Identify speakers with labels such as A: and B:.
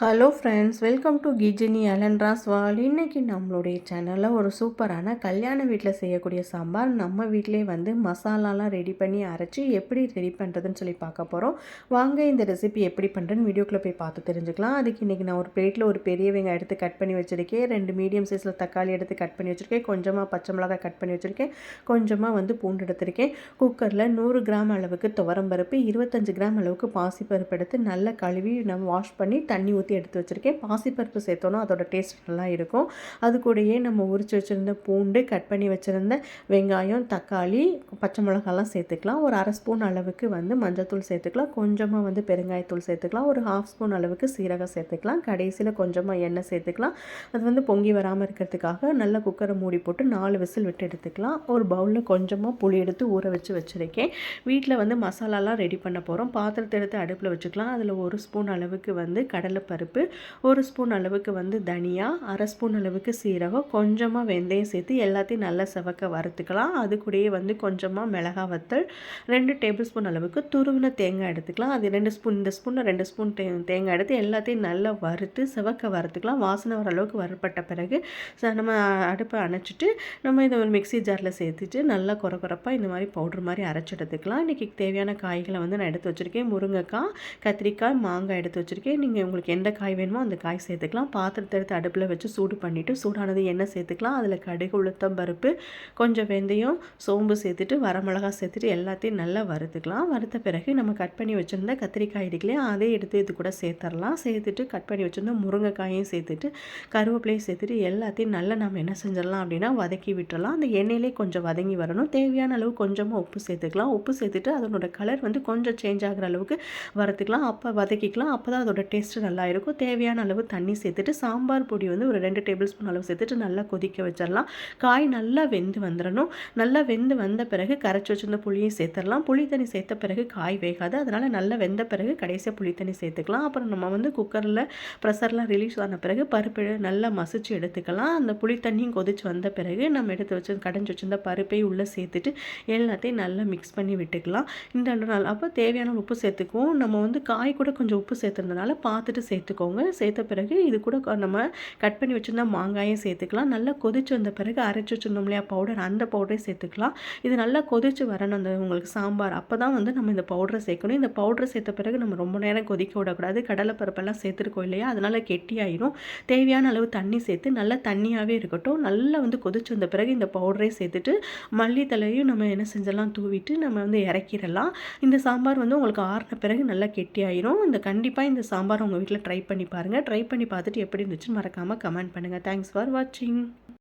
A: Hello friends welcome to கிஜினி அலன்ராஸ் வால் இன்றைக்கி நம்மளுடைய சேனலில் ஒரு சூப்பரான கல்யாண வீட்டில் செய்யக்கூடிய சாம்பார் நம்ம வீட்டிலே வந்து மசாலாலாம் ரெடி பண்ணி அரைச்சி எப்படி ரெடி பண்ணுறதுன்னு சொல்லி பார்க்க போகிறோம் வாங்க இந்த ரெசிபி எப்படி பண்ணுறேன்னு வீடியோக்குள்ளே போய் பார்த்து தெரிஞ்சுக்கலாம். அதுக்கு இன்றைக்கி நான் ஒரு பிளேட்டில் ஒரு பெரிய வெங்காயம் எடுத்து கட் பண்ணி வச்சுருக்கேன். ரெண்டு மீடியம் சைஸில் தக்காளி எடுத்து கட் பண்ணி வச்சுருக்கேன். கொஞ்சமாக பச்சை மிளகாய் கட் பண்ணி வச்சுருக்கேன். கொஞ்சமாக வந்து பூண்டு எடுத்திருக்கேன். குக்கரில் நூறு கிராம் அளவுக்கு துவரம்பருப்பு இருபத்தஞ்சு கிராம் அளவுக்கு பாசிப்பருப்பு எடுத்து நல்லா கழுவி நம்ம வாஷ் பண்ணி தண்ணி ஊற்றி ஊற்றி எடுத்து வச்சுருக்கேன். பாசிப்பருப்பு சேர்த்தோன்னா அதோட டேஸ்ட் நல்லா இருக்கும். அது கூடயே நம்ம உரிச்சு வச்சுருந்த பூண்டு கட் பண்ணி வச்சுருந்த வெங்காயம் தக்காளி பச்சை மிளகாலாம் சேர்த்துக்கலாம். ஒரு அரை ஸ்பூன் அளவுக்கு வந்து மஞ்சத்தூள் சேர்த்துக்கலாம். கொஞ்சமாக வந்து பெருங்காயத்தூள் சேர்த்துக்கலாம். ஒரு ஹாஃப் ஸ்பூன் அளவுக்கு சீரகம் சேர்த்துக்கலாம். கடைசியில் கொஞ்சமாக எண்ணெய் சேர்த்துக்கலாம். அது வந்து பொங்கி வராமல் இருக்கிறதுக்காக நல்லா குக்கரை மூடி போட்டு நாலு விசில் விட்டு எடுத்துக்கலாம். ஒரு பவுலில் கொஞ்சமாக புளி எடுத்து ஊற வச்சு வச்சுருக்கேன். வீட்டில் வந்து மசாலாலாம் ரெடி பண்ண போகிறோம் பாத்திரத்தை எடுத்து அடுப்பில் வச்சுக்கலாம். அதில் ஒரு ஸ்பூன் அளவுக்கு வந்து கடலைப்பருப்பு பருப்பு ஒரு ஸ்பூன் அளவுக்கு வந்து தனியா அரை ஸ்பூன் அளவுக்கு சீரகம் கொஞ்சமாக வெந்தயம் சேர்த்து எல்லாத்தையும் நல்லா செவக்க வறுத்துக்கலாம். அது கூடயே வந்து கொஞ்சமாக மிளகா வத்தல் ரெண்டு டேபிள் ஸ்பூன் அளவுக்கு துருவின தேங்காய் எடுத்துக்கலாம். அது ரெண்டு ஸ்பூன் இந்த ஸ்பூனில் ரெண்டு ஸ்பூன் தே தேங்காய் எடுத்து எல்லாத்தையும் நல்லா வறுத்து செவக்க வறுத்துக்கலாம். வாசனை வர அளவுக்கு வறுப்பட்ட பிறகு நம்ம அடுப்பை அணைச்சிட்டு நம்ம இதை ஒரு மிக்சி ஜாரில் சேர்த்துட்டு நல்லா குறை குறைப்பாக இந்த மாதிரி பவுட்ரு மாதிரி அரைச்சி எடுத்துக்கலாம். இன்றைக்கி தேவையான காய்களை வந்து நான் எடுத்து வச்சுருக்கேன். முருங்கைக்காய் கத்திரிக்காய் மாங்காய் எடுத்து வச்சுருக்கேன். நீங்கள் உங்களுக்கு எந்த காய் வேணுமோ அந்த காய் சேர்த்துக்கலாம். பாத்திரத்தை எடுத்து அடுப்பில் வச்சு சூடு பண்ணிவிட்டு சூடானது எண்ணெய் சேர்த்துக்கலாம். அதில் கடுகு உளுத்தம் பருப்பு கொஞ்சம் வெந்தயம் சோம்பு சேர்த்துட்டு வரமிளகா சேர்த்துட்டு எல்லாத்தையும் நல்லா வறுத்துக்கலாம். வறுத்த பிறகு நம்ம கட் பண்ணி வச்சுருந்த கத்திரிக்காய் இருக்குல்லையா அதே எடுத்து இது கூட சேர்த்துடலாம் சேர்த்துட்டு கட் பண்ணி வச்சுருந்த முருங்கைக்காயும் சேர்த்துட்டு கருவேப்பிலையும் சேர்த்துட்டு எல்லாத்தையும் நல்லா நம்ம என்ன செஞ்சிடலாம் அப்படின்னா வதக்கி விட்டுறலாம் அந்த எண்ணெயிலே கொஞ்சம் வதங்கி வரணும். தேவையான அளவு கொஞ்சமாக உப்பு சேர்த்துக்கலாம். உப்பு சேர்த்துட்டு அதனோட கலர் வந்து கொஞ்சம் சேஞ்ச் ஆகிற அளவுக்கு வறுத்துக்கலாம். அப்போ வதக்கிக்கலாம். அப்போ தான் அதோட டேஸ்ட்டு நல்லா இருக்கும் தேவையான அளவு தண்ணி சேர்த்துட்டு சாம்பார் பொடி வந்து ஒரு ரெண்டு டேபிள் ஸ்பூன் அளவு சேர்த்துட்டு நல்லா கொதிக்க வச்சிடலாம். காய் நல்லா வெந்து வந்துடணும் நல்லா வெந்து வந்த பிறகு கரைச்சி வச்சிருந்த புளியும் சேர்த்துடலாம். புளி தண்ணி சேர்த்த பிறகு காய் வேகாது. அதனால் நல்லா வெந்த பிறகு கடைசியாக புளி தண்ணி சேர்த்துக்கலாம். அப்புறம் நம்ம வந்து குக்கரில் ப்ரெஷர்லாம் ரிலீஸ் ஆன பிறகு பருப்பு நல்லா மசிச்சு எடுத்துக்கலாம். அந்த புளி தண்ணியும் கொதிச்சு வந்த பிறகு நம்ம எடுத்து வச்சு கடைஞ்சி வச்சிருந்த பருப்பையும் உள்ளே சேர்த்துட்டு எல்லாத்தையும் நல்லா மிக்ஸ் பண்ணி விட்டுக்கலாம். இந்த நாள் அப்போ தேவையான உப்பு சேர்த்துக்குவோம். நம்ம வந்து காய் கூட கொஞ்சம் உப்பு சேர்த்துருந்தனால பார்த்துட்டு சேர்த்துக்கோங்க சேர்த்துக்கோங்க. சேர்த்த பிறகு இது கூட நம்ம கட் பண்ணி வச்சுருந்தா மாங்காயும் சேர்த்துக்கலாம். நல்லா கொதிச்சு வந்த பிறகு அரைச்சி வச்சுருந்தோம் இல்லையா பவுடர் அந்த பவுடரை சேர்த்துக்கலாம். இது நல்லா கொதிச்சு வரணும். அந்த உங்களுக்கு சாம்பார். அப்போ தான் வந்து நம்ம இந்த பவுடரை சேர்க்கணும். இந்த பவுடரை சேர்த்த பிறகு நம்ம ரொம்ப நேரம் கொதிக்க விடக்கூடாது. கடலைப்பருப்பெல்லாம் சேர்த்துருக்கோம் இல்லையா அதனால் கெட்டியாயிரும் தேவையான அளவு தண்ணி சேர்த்து நல்லா தண்ணியாகவே இருக்கட்டும். நல்லா வந்து கொதிச்சு வந்த பிறகு இந்த பவுடரை சேர்த்துட்டு மல்லித்தலையும் நம்ம என்ன செஞ்சலாம் தூவிட்டு நம்ம வந்து இறக்கிடலாம். இந்த சாம்பார் வந்து உங்களுக்கு ஆறின பிறகு நல்லா கெட்டியாயிரும் இந்த கண்டிப்பாக இந்த சாம்பார் உங்கள் வீட்டில் ட்ரை பண்ணி பாருங்கள் ட்ரை பண்ணி பார்த்துட்டு எப்படி இருந்துச்சுன்னு மறக்காமல் கமெண்ட் பண்ணுங்கள் தேங்க்ஸ் ஃபார் வாட்சிங்